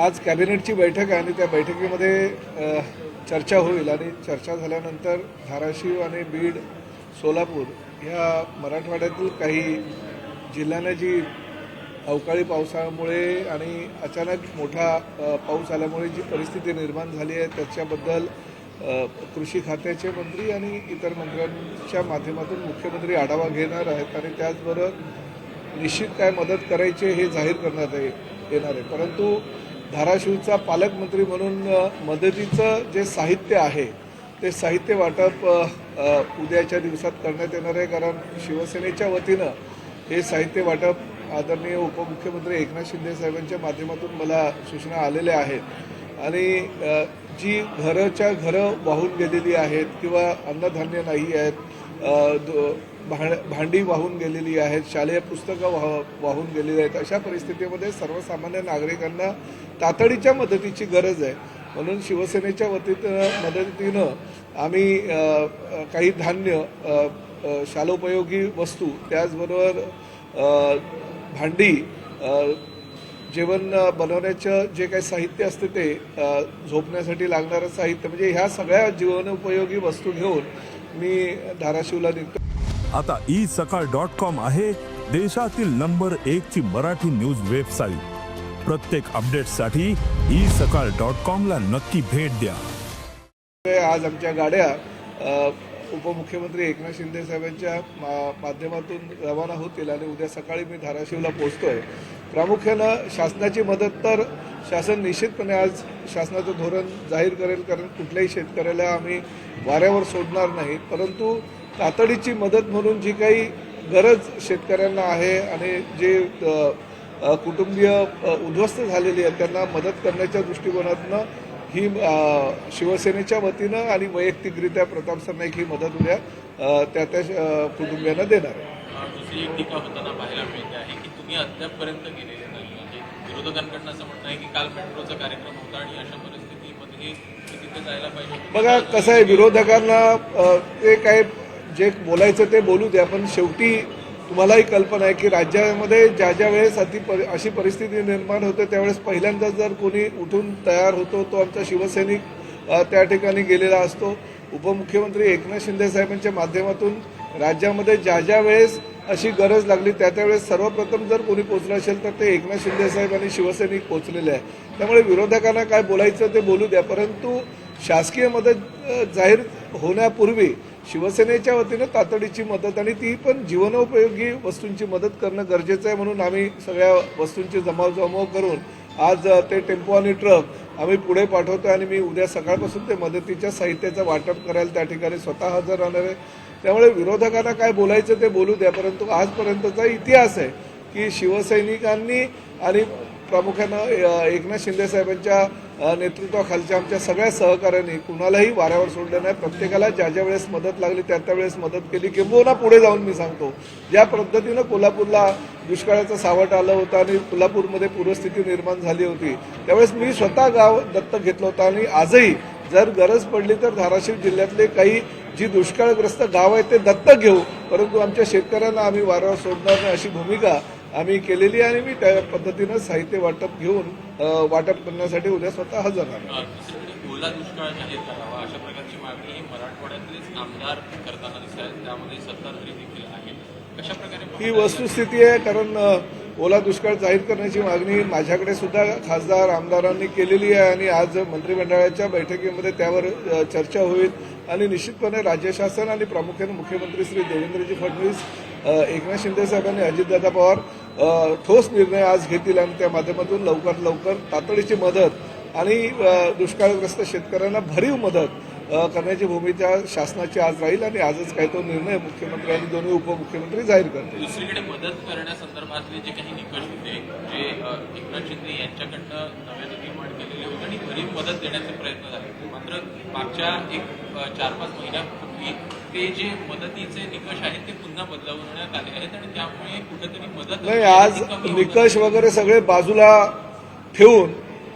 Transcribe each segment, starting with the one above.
आज कॅबिनेटची बैठक आहे आणि त्या बैठकीमध्ये चर्चा होईल आणि चर्चा झाल्यानंतर धाराशिव आणि बीड सोलापूर ह्या मराठवाड्यातील काही जिल्ह्यांना जी अवकाळी पावसामुळे आणि अचानक मोठा पाऊस आल्यामुळे जी परिस्थिती निर्माण झाली आहे त्याच्याबद्दल कृषी खात्याचे मंत्री आणि इतर मंत्र्यांच्या माध्यमातून मुख्यमंत्री आढावा घेणार आहेत आणि त्याचबरोबर निश्चित काय मदत करायची हे जाहीर करण्यात येणार आहे. परंतु धाराशिवचा पालकमंत्री म्हणून मदतीचं जे साहित्य आहे ते साहित्य वाटप उद्याच्या दिवसात करण्यात येणार आहे. कारण शिवसेनेच्या वतीनं हे साहित्य वाटप आदरणीय उपमुख्यमंत्री एकनाथ शिंदे साहेबांच्या माध्यमातून मला सूचना आलेल्या आहेत. आणि जी घरच्या घरं वाहून गेलेली आहेत किंवा अन्नधान्य नाही आहेत भांड भांडी वाहून गेलेली आहेत शालेय पुस्तकं वाह वाहून गेलेली आहेत. अशा परिस्थितीमध्ये सर्वसामान्य नागरिकांना तातडीच्या मदतीची गरज आहे. म्हणून शिवसेनेच्या वतीनं मदतीनं आम्ही काही धान्य शालोपयोगी वस्तू त्याचबरोबर भांडी जेवण बनवण्याचं जे काही साहित्य असते ते झोपण्यासाठी लागणारं साहित्य म्हणजे ह्या सगळ्या जीवनोपयोगी वस्तू घेऊन मी धाराशिवला निघतो. आता ई सकाळ डॉट कॉम आहे देशातील नंबर एक ची मराठी न्यूज वेबसाईट. प्रत्येक अपडेटसाठी ई सकाळ डॉट कॉम ला नक्की भेट द्या. आज आमच्या गाड्या उपमुख्यमंत्री एकनाथ शिंदे साहेबांच्या मा- माध्यमातून रवाना होतील आणि उद्या सकाळी मी धाराशिवला पोहोचतोय. प्रामुख्यानं शासनाची मदत तर शासन निश्चितपणे आज शासनाचं धोरण जाहीर करेल कारण कुठल्याही शेतकऱ्याला आम्ही वाऱ्यावर सोडणार नाही. परंतु तातडीची मदत म्हणून जी काही गरज शेतकऱ्यांना आहे आणि जे कुटुंबीय उद्ध्वस्त झालेली आहेत त्यांना मदत करण्याच्या दृष्टिकोनातनं ही शिवसेनेच्या वतीनं आणि वैयक्तिकरित्या प्रताप सरनाईक ही मदत उद्या त्या त्या कुटुंबियांना देणार आहे दुसरी एक टीका होताना पाहायला मिळते आहे की तुम्ही अद्यापपर्यंत गेलेले नाही. म्हणजे विरोधकांकडनं असं म्हणणं आहे की काल मेट्रोचा कार्यक्रम होता आणि अशा परिस्थितीमध्ये तिथे जायला पाहिजे बघा कसं आहे विरोधकांना ते काय जे बोलायचं ते बोलू द्या पण शेवटी तुम्हालाही कल्पना आहे की राज्यामध्ये ज्या ज्या वेळेस अति परि- अशी परिस्थिती निर्माण होते त्यावेळेस पहिल्यांदा जर कोणी उठून तयार होतो तो आमचा शिवसैनिक त्या ठिकाणी गेलेला असतो. उपमुख्यमंत्री एकनाथ शिंदे साहेबांच्या माध्यमातून राज्यामध्ये ज्या ज्या वेळेस अशी गरज लागली त्या त्यावेळेस सर्वप्रथम जर कोणी पोचलं असेल तर ते एकनाथ शिंदे साहेब आणि शिवसैनिक पोचलेले आहे. त्यामुळे विरोधकांना काय बोलायचं ते बोलू द्या परंतु शासकीय मदत जाहीर होण्यापूर्वी शिवसेनेच्या वतीनं तातडीची मदत आणि ती पण जीवनोपयोगी वस्तूंची मदत करणं गरजेचं आहे म्हणून आम्ही सगळ्या वस्तूंची जमाव करून आज ते टेम्पो आणि ट्रक आम्ही पुढे पाठवतो आणि मी उद्या सकाळपासून ते मदतीच्या साहित्याचं वाटप करायला त्या ठिकाणी स्वतः हजर राहणार आहे. त्यामुळे विरोधकांना काय बोलायचं ते बोलू द्या परंतु आजपर्यंतचा इतिहास आहे की शिवसैनिकांनी आणि प्रामुख्यानं एकनाथ शिंदे साहेबांच्या नेतृत्वाखालच्या आमच्या सगळ्या सहकाऱ्यांनी कुणालाही वाऱ्यावर सोडलं नाही. प्रत्येकाला ज्या ज्या वेळेस मदत लागली त्या त्या वेळेस मदत केली. किंबहुना पुढे जाऊन मी सांगतो ज्या पद्धतीनं कोल्हापूरला दुष्काळाचं सावट आलं होतं आणि कोल्हापूरमध्ये पूरस्थिती निर्माण झाली होती त्यावेळेस मी स्वतः गाव दत्तक घेतलं होतं आणि आजही जर गरज पडली तर धाराशिव जिल्ह्यातले काही जी दुष्काळग्रस्त गाव आहेत ते दत्तक घेऊ. परंतु आमच्या शेतकऱ्यांना आम्ही वाऱ्यावर सोडणार नाही अशी भूमिका आम्ही केलेली आहे आणि मी त्या पद्धतीनं साहित्य वाटप घेऊन वाटप करण्यासाठी उद्या स्वतः हजर राहणार. ओला दुष्काळ जाहीर करावा अशा प्रकारची मागणी ही मराठवाड्यातलेच आमदार करताना दिसत त्यामध्ये सत्ताधारी देखील आहेत. कशा प्रकारे ही वस्तुस्थिती आहे कारण ओला दुष्काळ जाहीर करण्याची मागणी माझ्याकडे सुद्धा खासदार आमदारांनी केलेली आहे आणि आज मंत्रिमंडळाच्या बैठकीमध्ये त्यावर चर्चा होईल. आणि निश्चितपणे राज्य शासन आणि प्रामुख्याने मुख्यमंत्री श्री देवेंद्रजी फडणवीस एकनाथ शिंदे साहेबांनी अजितदादा पवार ठोस निर्णय आज घेतील आणि त्या माध्यमातून लवकरात लवकर तातडीची मदत आणि दुष्काळग्रस्त शेतकऱ्यांना भरीव मदत करण्याची भूमिका शासनाची आज राहील आणि आजच काही तो निर्णय मुख्यमंत्री आणि दोन्ही उपमुख्यमंत्री जाहीर करतील. दुसरीकडे मदत करण्यासंदर्भातले जे काही निकष होते जे एकनाथ शिंदे यांच्याकडनं नव्याने निर्माण केलेले होते आणि भरीव मदत देण्याचे प्रयत्न झाले. मात्र मागच्या एक चार पाच महिन्यापूर्वी ते जे मदतीचे निकष आहेत ते पुन्हा बदलवण्यात आले आहेत आणि त्यामुळे कुठेतरी मदत नाही आज निकष वगैरे सगळे बाजूला ठेवून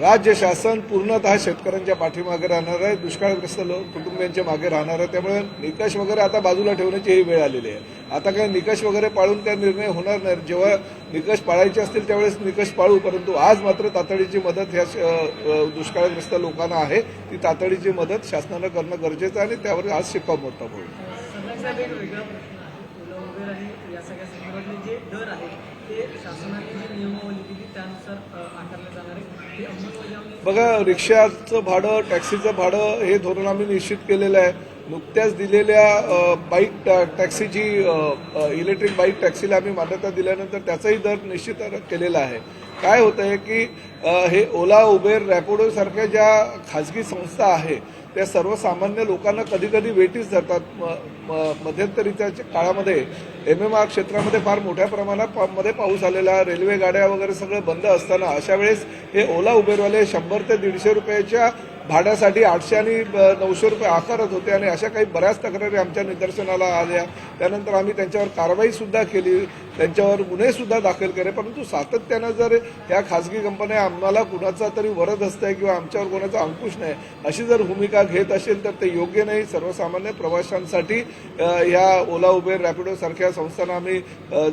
राज्य शासन पूर्णतः शेतकऱ्यांच्या पाठीमागे राहणार आहे दुष्काळग्रस्त लोक कुटुंबियांच्या मागे राहणार आहे. त्यामुळे निकष वगैरे आता बाजूला ठेवण्याची ही वेळ आलेली आहे. आता काही निकष वगैरे पाळून त्या निर्णय होणार नाही. जेव्हा निकष पाळायचे असतील त्यावेळेस निकष पाळू परंतु आज मात्र तातडीची मदत ह्या दुष्काळग्रस्त लोकांना आहे. ती तातडीची मदत शासनानं करणं गरजेचं आहे आणि त्यावर आज शिक्कामोर्तब होईल बघा रिक्षाचं भाडं टॅक्सीचं भाडं हे धोरण आम्ही निश्चित केलेलं आहे. नुकत्याच दिलेल्या बाईक टॅ टॅक्सीची इलेक्ट्रिक बाईक टॅक्सीला आम्ही मान्यता दिल्यानंतर त्याचाही दर निश्चित केलेला आहे. काय होतं आहे की हे ओला उबेर रॅपिडो सारख्या ज्या खाजगी संस्था आहे त्या सर्वसामान्य लोकांना कधीकधी वेटीच वेटीस धरतात. म- म- मध्यंतरीच्या काळामध्ये एम एम आर क्षेत्रामध्ये फार मोठ्या प्रमाणात पा- मध्ये पाऊस आलेला रेल्वे गाड्या वगैरे सगळं बंद असताना अशा वेळेस हे ओला उबेरवाले शंभर ते दीडशे रुपयाच्या भाड्यासाठी आठशे आणि नऊशे रुपये आकारत होते आणि अशा काही बऱ्याच तक्रारी आमच्या निदर्शनाला आल्या. त्यानंतर आम्ही त्यांच्यावर कारवाई सुद्धा केली. त्यांच्यावर गुन्हे सुद्धा दाखल करे परंतु सातत्यानं जर ह्या खासगी कंपन्या आम्हाला कुणाचा तरी वरद असतंय किंवा आमच्यावर कोणाचा अंकुश नाही अशी जर भूमिका घेत असेल तर ते योग्य नाही. सर्वसामान्य प्रवाशांसाठी या ओला उबेर रॅपिडो सारख्या संस्थांना आम्ही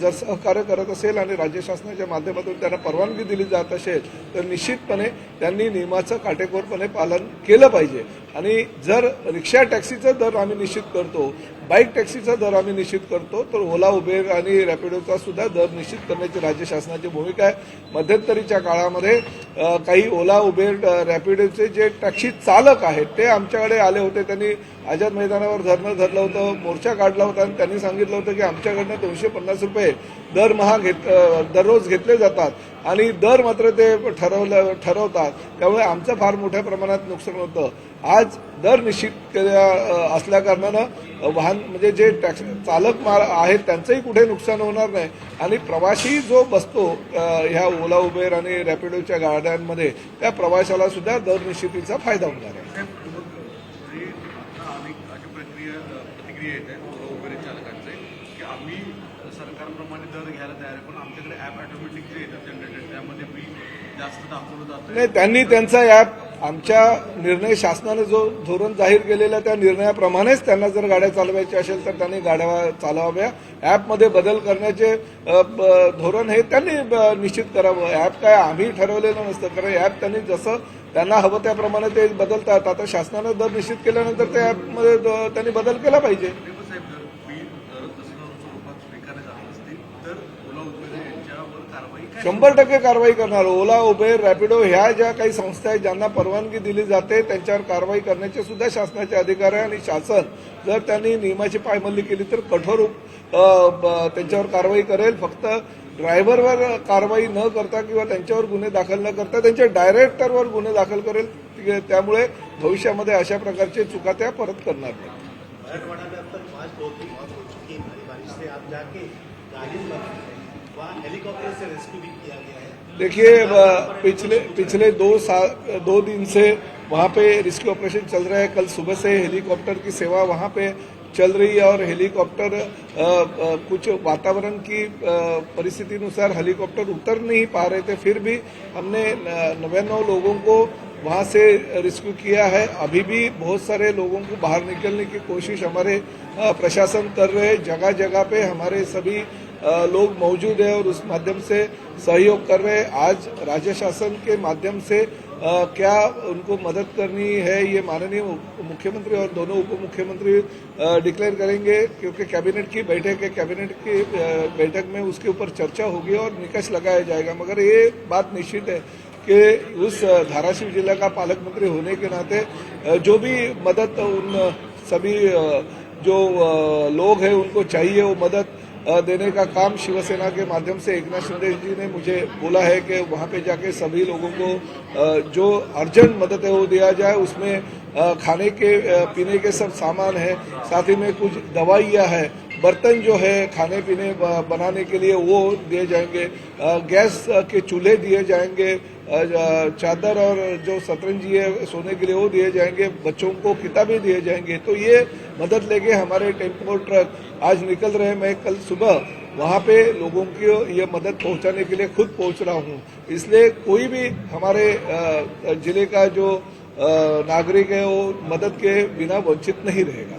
जर सहकार्य करत असेल आणि राज्य शासनाच्या माध्यमातून त्यांना परवानगी दिली जात असेल तर निश्चितपणे त्यांनी नियमाचं काटेकोरपणे पालन केलं पाहिजे. आणि जर रिक्षा टॅक्सीचा दर आम्ही निश्चित करतो बाईक टॅक्सीचा दर आम्ही निश्चित करतो तर ओला उबेर आणि रॅपिडोचा सुद्धा दर निश्चित करण्याची राज्य शासनाची भूमिका आहे. मध्यंतरीच्या काळामध्ये काही ओला उबेर रॅपिडोचे जे टॅक्सी चालक आहेत ते आमच्याकडे आले होते. त्यांनी आझाद मैदानावर धरणं धरलं होतं मोर्चा काढला होता आणि त्यांनी सांगितलं होतं की आमच्याकडनं दोनशे पन्नास रुपये दरमहा घेत दररोज घेतले जातात. आणि दर मात्र ते ठरवलं ठरवतात. त्यामुळे आमचं फार मोठ्या प्रमाणात नुकसान होतं. आज दर निश्चित केल्या वाहन म्हणजे जे टॅक्सी चालक मार आहेत त्यांचंही कुठे नुकसान होणार नाही. आणि प्रवासी जो बसतो ह्या ओला उबेर आणि रॅपिडोच्या गाड्यांमध्ये त्या प्रवाशाला सुद्धा दर निश्चितीचा फायदा होणार आहे साहेब, जे आता अनेक अशा प्रक्रिया प्रतिक्रिया येत आहेत ओला उबेर चालकांचे की आम्ही सरकारप्रमाणे दर घ्यायला तयार आहे पण आमच्याकडे ॲप ऑटोमॅटिक जे येतात जनरेटेड त्यामध्ये बी जास्त दाखवलं जातं नाही त्यांनी त्यांचा ॲप आमच्या निर्णय शासनाने जो धोरण जाहीर केलेला त्या निर्णयाप्रमाणेच त्यांना जर गाड्या चालवायच्या असेल तर त्यांनी गाड्या चालवाव्या. ॲपमध्ये बदल करण्याचे धोरण हे त्यांनी ब- निश्चित करावं. ॲप काय आम्ही ठरवलेलं नसतं कारण ॲप त्यांनी जसं त्यांना हवं त्याप्रमाणे ते बदलतात. आता शासनानं दर निश्चित केल्यानंतर त्या ॲपमध्ये त्यांनी बदल केला पाहिजे पण साहेब जर बिल दर तसं स्वरूपात स्वीकारले जात असतील तर ओला उबेर यांच्यावर कारवाई काय शंभर टक्के कारवाई करणार. ओला उबेर रॅपिडो ह्या ज्या काही संस्था आहेत ज्यांना परवानगी दिली जाते त्यांच्यावर कारवाई करण्याचे सुद्धा शासनाचे अधिकार आहे आणि शासन जर त्यांनी नियमाची पायमल्ली केली तर कठोर त्यांच्यावर कारवाई करेल. फक्त ड्रायव्हरवर कारवाई न करता किंवा त्यांच्यावर गुन्हे दाखल न करता त्यांच्या डायरेक्टरवर गुन्हे दाखल करेल? त्यामुळे भविष्यामध्ये अशा प्रकारचे चुका त्या परत करणार नाही देखिए पिछले पिछले दो साल, दो दिन से वहाँ पे रेस्क्यू ऑपरेशन चल रहा है। कल सुबह से हेलीकॉप्टर की सेवा वहाँ पे चल रही है और हेलीकॉप्टर कुछ वातावरण की परिस्थिति अनुसार हेलीकॉप्टर उतर नहीं पा रहे थे। फिर भी हमने नव्याण्णव लोगों को वहाँ से रेस्क्यू किया है। अभी भी बहुत सारे लोगों को बाहर निकलने की कोशिश हमारे प्रशासन कर रहे हैं। जगह जगह पे हमारे सभी लोग मौजूद है और उस माध्यम से सहयोग कर रहे हैं। आज राज्य शासन के माध्यम से अ, क्या उनको मदद करनी है ये माननीय मुख्यमंत्री और दोनों उप मुख्यमंत्री डिक्लेयर करेंगे क्योंकि कैबिनेट की बैठक है। कैबिनेट की बैठक में उसके ऊपर चर्चा होगी और निकष लगाया जाएगा। मगर ये बात निश्चित है कि उस धाराशिव जिला का पालक मंत्री होने के नाते जो भी मदद उन सभी जो लोग हैं उनको चाहिए वो मदद देने का काम शिवसेना के माध्यम से एक नाथ शिंदे जी ने मुझे बोला है कि वहाँ पे जाके सभी लोगों को जो अर्जेंट मदद है वो दिया जाए, उसमें खाने के पीने के सब सामान है, साथ ही में कुछ दवाइयाँ है। बर्तन जो है खाने पीने बनाने के लिए वो दिए जाएँगे। गैस के चूल्हे दिए जाएँगे। चादर और जो शतरंजी है, सोने के लिए वो दिए जाएँगे। बच्चों को किताबें दिए जाएँगे। तो ये मदद लेके हमारे टेंपो ट्रक आज निकल रहे मैं कल सुबह वहाँ पे लोगों की ये मदद पहुँचाने के लिए खुद पहुँच रहा हूँ। इसलिए कोई भी हमारे ज़िले का जो नागरिक है, वो मदद के बिना वंचित नहीं रहेगा।